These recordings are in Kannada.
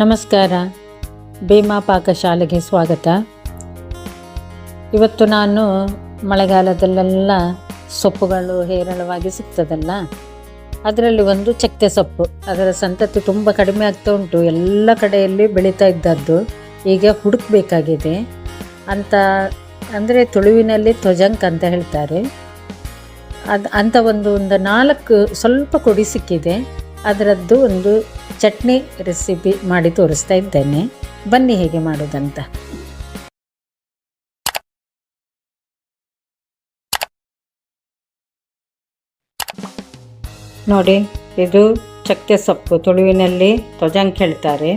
ನಮಸ್ಕಾರ. ಭೀಮಾ ಪಾಕಶಾಲೆಗೆ ಸ್ವಾಗತ. ಇವತ್ತು ನಾನು ಮಳೆಗಾಲದಲ್ಲೆಲ್ಲ ಸೊಪ್ಪುಗಳು ಹೇರಳವಾಗಿ ಸಿಗ್ತದಲ್ಲ, ಅದರಲ್ಲಿ ಒಂದು ಚಕ್ಕೆ ಸೊಪ್ಪು. ಅದರ ಸಂತತಿ ತುಂಬ ಕಡಿಮೆ ಆಗ್ತಾ ಉಂಟು. ಎಲ್ಲ ಕಡೆಯಲ್ಲಿ ಬೆಳೀತಾ ಇದ್ದದ್ದು. ಈಗ ಹುಡುಕಬೇಕಾಗಿದೆ. ಅಂತ ಅಂದರೆ ತುಳುವಿನಲ್ಲಿ ತ್ವಜಂಕ್ ಅಂತ ಹೇಳ್ತಾರೆ. ಅದು ಅಂಥ ಒಂದು ಒಂದು ನಾಲ್ಕು ಸ್ವಲ್ಪ ಕೊಡಿ ಸಿಕ್ಕಿದೆ. ಅದರದ್ದು ಒಂದು ಚಟ್ನಿ ರೆಸಿಪಿ ಮಾಡಿ ತೋರಿಸ್ತಾ ಇದ್ದೇನೆ. ಬನ್ನಿ ಹೇಗೆ ಮಾಡೋದಂತ. ನೋಡಿ, ಇದು ಚಕ್ಕೆ ಸೊಪ್ಪು ತುಳುವಿನಲ್ಲಿ ತ್ವಜಂಕ್ ಹೇಳ್ತಾರೆ.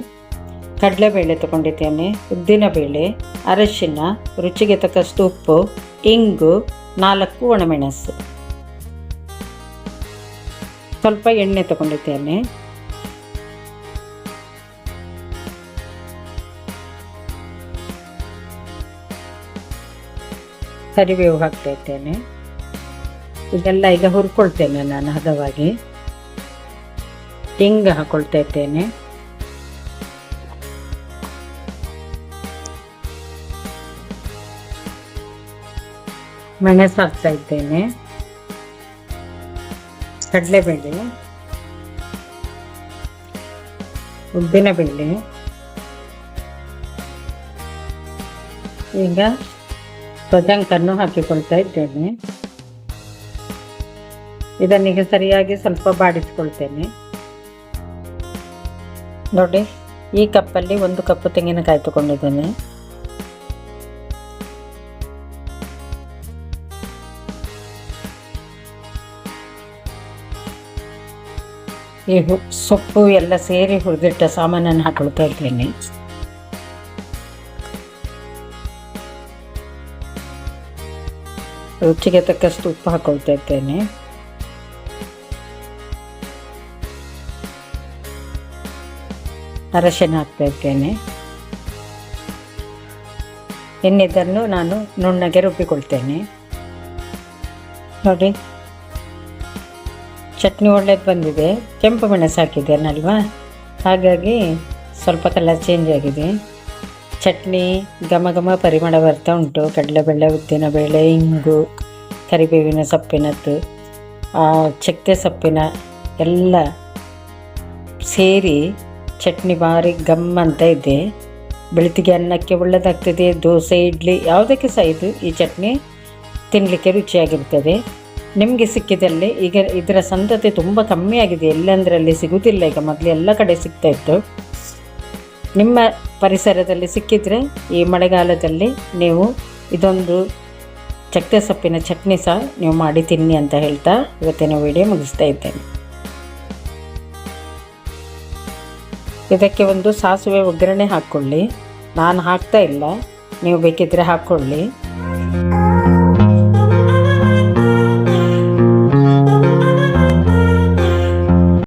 ಕಡಲೆಬೇಳೆ ತಗೊಂಡಿದ್ದೇನೆ ಉದ್ದಿನಬೇಳೆ ಅರಶಿನ, ರುಚಿಗೆ ತಕ್ಕಷ್ಟು ಉಪ್ಪು, ಇಂಗು, ನಾಲ್ಕು ಒಣಮೆಣಸು. ಸ್ವಲ್ಪ ಎಣ್ಣೆ ತಗೊಂಡಿದ್ದೇನೆ. ಕರಿಬೇವು ಹಾಕ್ತಾ ಇದ್ದೇನೆ ಇದೆಲ್ಲ ಈಗ ಹುರ್ಕೊಳ್ತೇನೆ ನಾನು ಹದವಾಗಿ. ಹಿಂಗ ಹಾಕೊಳ್ತಾ ಇದ್ದೇನೆ ಮೆಣಸು ಹಾಕ್ತಾ ಇದ್ದೇನೆ ಕಡಲೆಬೇಳೆ. ಉದ್ದಿನಬೇಳೆ. ಈಗ ತ್ವಜಂಕನ್ನು ಹಾಕಿಕೊಳ್ತಾ ಇದ್ದೇನೆ. ಇದನ್ನೀಗ ಸರಿಯಾಗಿ ಸ್ವಲ್ಪ ಬಾಡಿಸ್ಕೊಳ್ತೇನೆ. ನೋಡಿ, ಈ ಕಪ್ಪಲ್ಲಿ ಒಂದು ಕಪ್ಪು ತೆಂಗಿನಕಾಯಿ ತಗೊಂಡಿದ್ದೇನೆ. ಈ ಸೊಪ್ಪು ಎಲ್ಲ ಸೇರಿ ಹುರಿದಿಟ್ಟ ಸಾಮಾನನ್ನು ಹಾಕೊಳ್ತಾ ಇದ್ದೇನೆ. ರುಚಿಗೆ ತಕ್ಕಷ್ಟು ಉಪ್ಪು ಹಾಕೊಳ್ತಾ ಇದ್ದೇನೆ ಅರಶಿನ ಹಾಕ್ತಾ ಇದ್ದೇನೆ ಇನ್ನಿದನ್ನು ನಾನು ನುಣ್ಣಗೆ ರುಬ್ಬಿಕೊಳ್ತೇನೆ. ನೋಡಿ. ಚಟ್ನಿ ಒಳ್ಳೇದು ಬಂದಿದೆ. ಕೆಂಪು ಮೆಣಸು ಹಾಕಿದ್ದೇನಲ್ವಾ ಹಾಗಾಗಿ ಸ್ವಲ್ಪ ಕಲರ್ ಚೇಂಜ್ ಆಗಿದೆ. ಚಟ್ನಿ, ಘಮ ಘಮ ಪರಿಮಳ ಬರ್ತಾ ಉಂಟು. ಕಡಲೆಬೇಳೆ ಉದ್ದಿನಬೇಳೆ ಇಂಗು, ಕರಿಬೇವಿನ ಸೊಪ್ಪಿನದ್ದು ಚಕ್ಕೆ ಸೊಪ್ಪಿನ ಎಲ್ಲ ಸೇರಿ ಚಟ್ನಿ ಭಾರಿ ಗಮ್ ಅಂತ ಇದೆ. ಬೆಳತಿಗೆ ಅನ್ನಕ್ಕೆ ಒಳ್ಳೆಯದಾಗ್ತದೆ ದೋಸೆ, ಇಡ್ಲಿ, ಯಾವುದಕ್ಕೆ ಸಹ ಇದು ಈ ಚಟ್ನಿ ತಿನ್ನಲಿಕ್ಕೆ ರುಚಿಯಾಗಿರ್ತದೆ. ನಿಮಗೆ ಸಿಕ್ಕಿದಲ್ಲಿ ಈಗ ಇದರ ಸಂತತಿ ತುಂಬ ಕಮ್ಮಿ ಆಗಿದೆ. ಎಲ್ಲೆಂದರಲ್ಲಿ ಸಿಗುವುದಿಲ್ಲ ಈಗ ಮೊದಲು ಎಲ್ಲ ಕಡೆ ಸಿಗ್ತಾ ಇತ್ತು. ನಿಮ್ಮ ಪರಿಸರದಲ್ಲಿ ಸಿಕ್ಕಿದರೆ ಈ ಮಳೆಗಾಲದಲ್ಲಿ ನೀವು ಇದೊಂದು ಚಕ್ಕೆ ಸೊಪ್ಪಿನ ಚಟ್ನಿ ಸಹ ನೀವು ಮಾಡಿ ತಿನ್ನಿ ಅಂತ ಹೇಳ್ತಾ ಇವತ್ತಿನ ವಿಡಿಯೋ ಮುಗಿಸ್ತಾ ಇದ್ದೇನೆ. ಇದಕ್ಕೆ ಒಂದು ಸಾಸಿವೆ ಒಗ್ಗರಣೆ ಹಾಕ್ಕೊಳ್ಳಿ. ನಾನು ಹಾಕ್ತಾ ಇಲ್ಲ. ನೀವು ಬೇಕಿದ್ದರೆ ಹಾಕ್ಕೊಳ್ಳಿ.